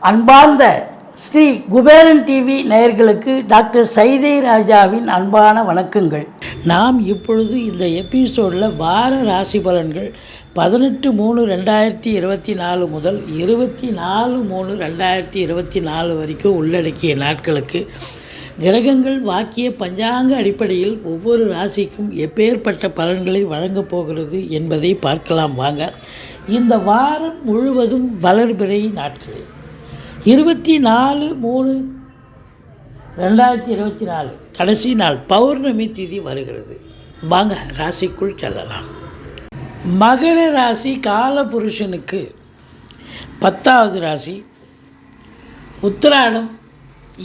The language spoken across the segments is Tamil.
அன்பார்ந்த ஸ்ரீ குபேரன் டிவி நேயர்களுக்கு டாக்டர் சைதை ராஜாவின் அன்பான வணக்கங்கள். நாம் இப்பொழுது இந்த எபிசோடில் வார ராசி பலன்கள் பதினெட்டு மூணு ரெண்டாயிரத்தி இருபத்தி நாலு முதல் இருபத்தி நாலு மூணு ரெண்டாயிரத்தி இருபத்தி நாலு வரைக்கும் உள்ளடக்கிய நாட்களுக்கு கிரகங்கள் வாக்கிய பஞ்சாங்க அடிப்படையில் ஒவ்வொரு ராசிக்கும் எப்பேற்பட்ட பலன்களை வழங்கப் போகிறது என்பதை பார்க்கலாம் வாங்க. இந்த வாரம் முழுவதும் வளர்பிறை நாட்களில் இருபத்தி நாலு மூணு ரெண்டாயிரத்தி இருபத்தி நாலு கடைசி நாள் பௌர்ணமி திதி வருகிறது. வாங்க ராசிக்குள் செல்லலாம். மகர ராசி காலபுருஷனுக்கு பத்தாவது ராசி உத்திராடம்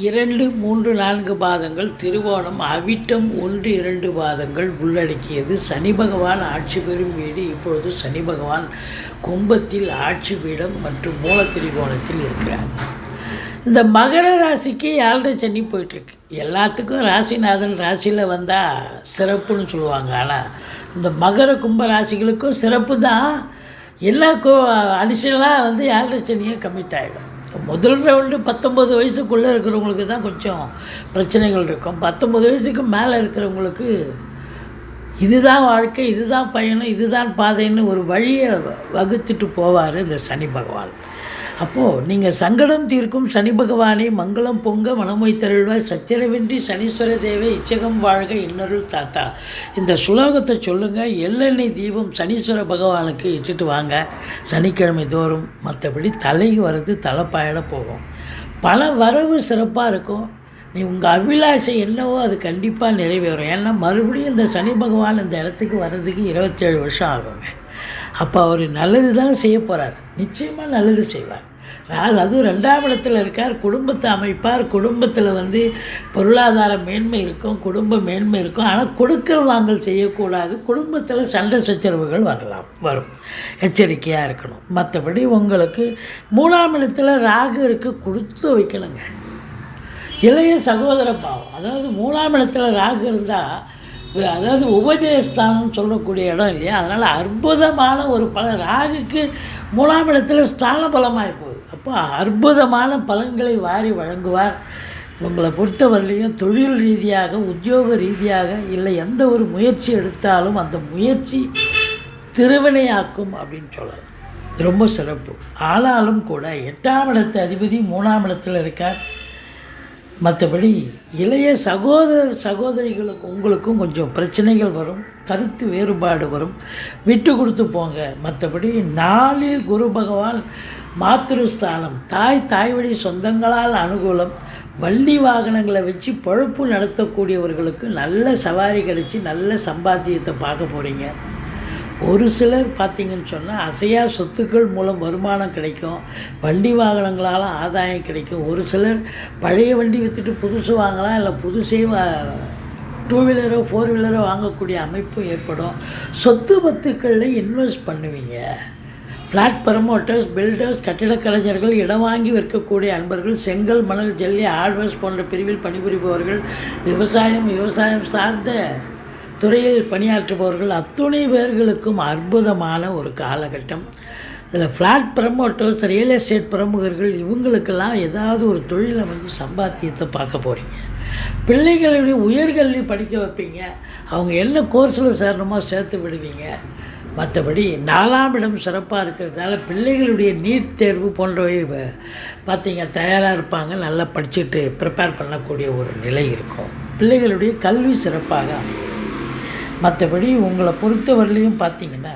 இரண்டு மூன்று நான்கு பாதங்கள் திருவோணம் அவிட்டம் ஒன்று இரண்டு பாதங்கள் உள்ளடக்கியது. சனி பகவான் ஆட்சி பெறும் வீடு. இப்பொழுது சனி பகவான் கும்பத்தில் ஆட்சி பீடம் மற்றும் மூல திரிகோணத்தில் இருக்கிறார். இந்த மகர ராசிக்கு ஏழரை சனி போயிட்டுருக்கு. எல்லாத்துக்கும் ராசிநாதன் ராசியில் வந்தால் சிறப்புன்னு சொல்லுவாங்க. ஆனால் இந்த மகர கும்ப ராசிகளுக்கும் சிறப்பு தான் எல்லா கோ அடிஷனலாக வந்து ஏழரை சனியும் கமிட் ஆகிடும் முதல் ரவுண்டு பத்தொம்பது வயசுக்குள்ளே இருக்கிறவங்களுக்கு தான் கொஞ்சம் பிரச்சனைகள் இருக்கும். பத்தொம்பது வயசுக்கு மேலே இருக்கிறவங்களுக்கு இதுதான் வாழ்க்கை இதுதான் பயணம் இதுதான் பாதைன்னு ஒரு வழியை வகுத்துட்டு போவார் இந்த சனி பகவான். அப்போது நீங்கள் சங்கடம் தீர்க்கும் சனி பகவானே மங்களம் பொங்க மனமொய் தருள்வாய். சச்சரவின்றி சனீஸ்வர தேவை இச்சகம் வாழ்க இன்னருள் தாத்தா. இந்த சுலோகத்தை சொல்லுங்கள் எள்ளெண்ணெய் தீபம் சனீஸ்வர பகவானுக்கு இட்டுட்டு வாங்க. சனிக்கிழமை தோறும் மற்றபடி தலைக்கு வர்றது தலைப்பாயிட போகும். பல வரவு சிறப்பாக இருக்கும். நீ உங்கள் அபிலாஷை என்னவோ அது கண்டிப்பாக நிறைவேறும். ஏன்னா மறுபடியும் இந்த சனி பகவான் இந்த இடத்துக்கு வர்றதுக்கு இருபத்தேழு வருஷம் ஆகுங்க. அப்போ அவர் நல்லது தானே செய்ய போகிறார் நிச்சயமாக நல்லது செய்வார். அதாவது அதுவும் ரெண்டாம் இடத்துல இருக்கார் குடும்பத்தை அமைப்பார். குடும்பத்தில் வந்து பொருளாதார மேன்மை இருக்கும் குடும்ப மேன்மை இருக்கும். ஆனால் கொடுக்கல் வாங்கல் செய்யக்கூடாது. குடும்பத்தில் சண்டை சச்சரவுகள் வரலாம் வரும். எச்சரிக்கையாக இருக்கணும். மற்றபடி உங்களுக்கு மூணாம் இடத்துல ராகு இருக்குது கொடுத்து வைக்கணுங்க. இளைய சகோதர பாவம். அதாவது மூணாம் இடத்துல ராகு இருந்தால் அதாவது உபஜயஸ்தானம் சொல்லக்கூடிய இடம் இல்லையா? அதனால் அற்புதமான ஒரு பல ராகுக்கு மூணாம் இடத்துல ஸ்தான பலமாகி போகுது. அப்போ அற்புதமான பலன்களை வாரி வழங்குவார். உங்களை பொறுத்தவரையிலையும் தொழில் ரீதியாக உத்தியோக ரீதியாக இல்லை எந்த ஒரு முயற்சி எடுத்தாலும் அந்த முயற்சி திருவினையாக்கும் அப்படின்னு சொல்லலாம். ரொம்ப சிறப்பு. ஆனாலும் கூட எட்டாம் இடத்து அதிபதி மூணாம் இடத்தில் இருக்கார். மற்றபடி இளைய சகோதர சகோதரிகளுக்கு உங்களுக்கும் கொஞ்சம் பிரச்சனைகள் வரும் கருத்து வேறுபாடு வரும். விட்டு கொடுத்து போங்க. மற்றபடி நாளில் குரு பகவான் மாத்திருஸ்தானம் தாய் தாய் வழி சொந்தங்களால் அனுகூலம். வள்ளி வாகனங்களை வச்சு பழுப்பு நடத்தக்கூடியவர்களுக்கு நல்ல சவாரி கிடச்சி நல்ல சம்பாத்தியத்தை பார்க்க போகிறீங்க ஒரு சிலர் பார்த்திங்கன்னு சொன்னால் அசையா சொத்துக்கள் மூலம் வருமானம் கிடைக்கும் வண்டி வாகனங்களால் ஆதாயம் கிடைக்கும். ஒரு சிலர் பழைய வண்டி விற்றுட்டு புதுசு வாங்கலாம் இல்லை புதுசே டூ வீலரோ ஃபோர் வீலரோ வாங்கக்கூடிய அமைப்பு ஏற்படும். சொத்து பத்துக்களில் இன்வெஸ்ட் பண்ணுவீங்க. ஃப்ளாட் ப்ரமோட்டர்ஸ் பில்டர்ஸ் கட்டிடக் கலைஞர்கள் இடம் வாங்கி விற்கக்கூடிய அன்பர்கள் செங்கல் மணல் ஜல்லி ஆழ்வர்ஸ் போன்ற பிரிவில் பணிபுரிபவர்கள் விவசாயம் விவசாயம் சார்ந்த துறையில் பணியாற்றுபவர்கள் அத்துணை பேர்களுக்கும் அற்புதமான ஒரு காலகட்டம். இதில் ஃப்ளாட் ப்ரமோட்டர்ஸ் ரியல் எஸ்டேட் பிரமுகர்கள் இவங்களுக்கெல்லாம் ஏதாவது ஒரு தொழில் வந்து சம்பாத்தியத்தை பார்க்க போகிறீங்க பிள்ளைகளுடைய உயர்கல்வி படிக்க வைப்பீங்க. அவங்க என்ன கோர்ஸில் சேரணுமோ சேர்த்து விடுவீங்க. மற்றபடி நாலாம் இடம் சிறப்பாக இருக்கிறதுனால பிள்ளைகளுடைய நீட் தேர்வு போன்றவை பார்த்தீங்க தயாராக இருப்பாங்க. நல்லா படிச்சுட்டு ப்ரிப்பேர் பண்ணக்கூடிய ஒரு நிலை இருக்கும். பிள்ளைகளுடைய கல்வி சிறப்பாக அமையும். மற்றபடி உங்களை பொறுத்தவரையிலையும் பார்த்தீங்கன்னா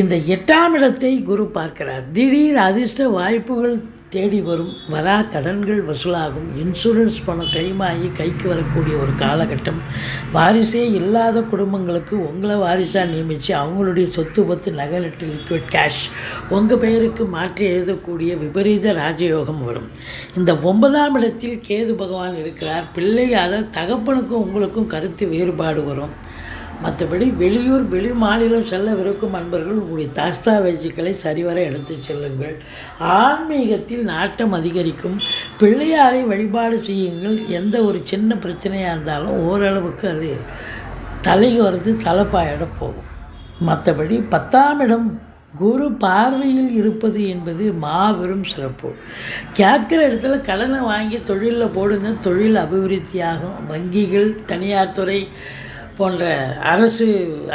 இந்த எட்டாம் இடத்தை குரு பார்க்கிறார். திடீர் அதிர்ஷ்ட வாய்ப்புகள் தேடி வரும் வரா கடன்கள் வசூலாகும். இன்சூரன்ஸ் பணம் கைமாகி கைக்கு வரக்கூடிய ஒரு காலகட்டம். வாரிசே இல்லாத குடும்பங்களுக்கு உங்களை வாரிசாக நியமித்து அவங்களுடைய சொத்து பத்து நகலட்டு லிக்விட் கேஷ் உங்கள் பெயருக்கு மாற்றி எழுதக்கூடிய விபரீத ராஜயோகம் வரும். இந்த ஒன்பதாம் இடத்தில் கேது பகவான் இருக்கிறார். பிள்ளை அதை தகப்பனுக்கும் உங்களுக்கும் கருத்து வேறுபாடு வரும். மற்றபடி வெளியூர் வெளி மாநிலம் செல்லவிருக்கும் அன்பர்கள் உங்களுடைய தாஸ்தாவேஜுக்களை சரிவர எடுத்து செல்லுங்கள். ஆன்மீகத்தில் நாட்டம் அதிகரிக்கும். பிள்ளையாரை வழிபாடு செய்யுங்கள். எந்த ஒரு சின்ன பிரச்சனையாக இருந்தாலும் ஓரளவுக்கு அது தலைக்கு வருது தலைப்பாயிட போகும். மற்றபடி பத்தாம் இடம் குரு பார்வையில் இருப்பது என்பது மாபெரும் சிறப்பு. கேட்குற இடத்துல கடனை வாங்கி தொழிலில் போடுங்க. தொழில் அபிவிருத்தியாகும். வங்கிகள் தனியார் துறை போன்ற அரசு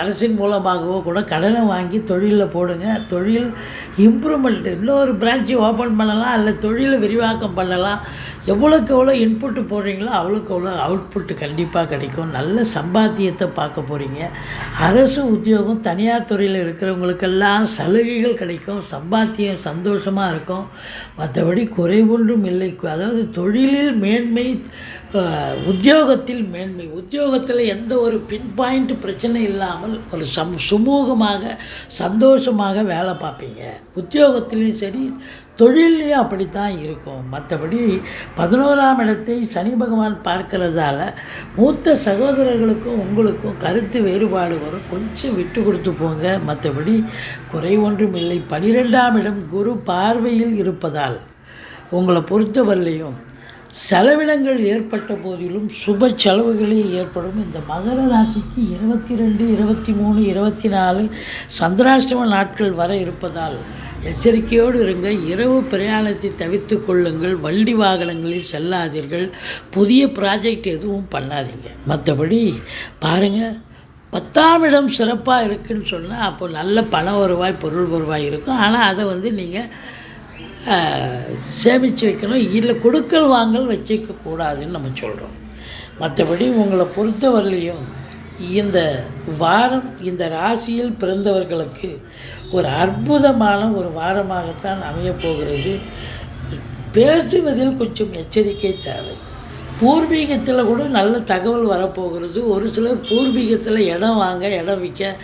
அரசின் மூலமாகவோ கூட கடனை வாங்கி தொழிலில் போடுங்க. தொழில் இம்ப்ரூவ்மெண்ட் இன்னொரு பிரான்ச்சு ஓப்பன் பண்ணலாம் அல்ல தொழிலை விரிவாக்கம் பண்ணலாம். எவ்வளோக்கு எவ்வளோ இன்புட்டு போடுறீங்களோ அவ்வளோக்கு எவ்வளோ அவுட்புட்டு கண்டிப்பாக கிடைக்கும். நல்ல சம்பாத்தியத்தை பார்க்க போகிறீங்க அரசு உத்தியோகம் தனியார் துறையில் இருக்கிறவங்களுக்கெல்லாம் சலுகைகள் கிடைக்கும். சம்பாத்தியம் சந்தோஷமாக இருக்கும். மற்றபடி குறைவொன்றும் இல்லை. அதாவது தொழிலில் மேன்மை உத்தியோகத்தில் மேன்மை. உத்தியோகத்தில் எந்த ஒரு பின் பாயிண்ட் பிரச்சனை இல்லாமல் ஒரு சம் சுமூகமாக சந்தோஷமாக வேலை பார்ப்பீங்க. உத்தியோகத்திலையும் சரி தொழிலையும் அப்படித்தான் இருக்கும். மற்றபடி பதினோராம் இடத்தை சனி பகவான் பார்க்கிறதால மூத்த சகோதரர்களுக்கும் உங்களுக்கும் கருத்து வேறுபாடு வரும். கொஞ்சம் விட்டு கொடுத்து போங்க. மற்றபடி குறை ஒன்றும் இல்லை. பனிரெண்டாம் இடம் குரு பார்வையில் இருப்பதால் உங்களை பொறுத்தவரையிலையும் செலவினங்கள் ஏற்பட்ட போதிலும் சுப செலவுகளே ஏற்படும். இந்த மகர ராசிக்கு இருபத்தி ரெண்டு இருபத்தி மூணு இருபத்தி நாலு சந்திராஷ்டம நாட்கள் வர இருப்பதால் எச்சரிக்கையோடு இருங்க. இரவு பிரயாணத்தை தவிர்த்து கொள்ளுங்கள். வண்டி வாகனங்களில் செல்லாதீர்கள். புதிய ப்ராஜெக்ட் எதுவும் பண்ணாதீங்க. மற்றபடி பாருங்கள் பத்தாம் இடம் சிறப்பாக இருக்குன்னு சொன்னால் அப்போ நல்ல பண வருவாய் பொருள் வருவாய் இருக்கும். ஆனால் அதை வந்து நீங்கள் சேமித்து வைக்கணும். இல்லை கொடுக்கல் வாங்கல் வச்சுக்க கூடாதுன்னு நம்ம சொல்கிறோம் மற்றபடி உங்களை பொறுத்தவரையிலையும் இந்த வாரம் இந்த ராசியில் பிறந்தவர்களுக்கு ஒரு அற்புதமான ஒரு வாரமாகத்தான் அமையப் போகிறது. பேசுவதில் கொஞ்சம் எச்சரிக்கை தேவை. பூர்வீகத்தில் கூட நல்ல தகவல் வரப்போகிறது. ஒரு சிலர் பூர்வீகத்தில் இடம் வாங்க இடம் விற்க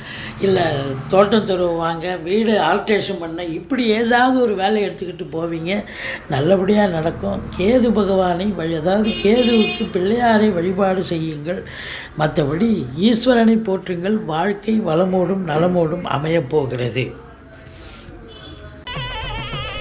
இல்லை தோட்டம் துறவு வாங்க வீடு ஆல்ட்ரேஷன் பண்ண இப்படி ஏதாவது ஒரு வேலையை எடுத்துக்கிட்டு போவீங்க. நல்லபடியாக நடக்கும். கேது பகவானை வழி அதாவது கேதுவுக்கு பிள்ளையாரை வழிபாடு செய்யுங்கள். மற்றபடி ஈஸ்வரனை போற்றுங்கள். வாழ்க்கை வளமோடும் நலமோடும் அமையப் போகிறது.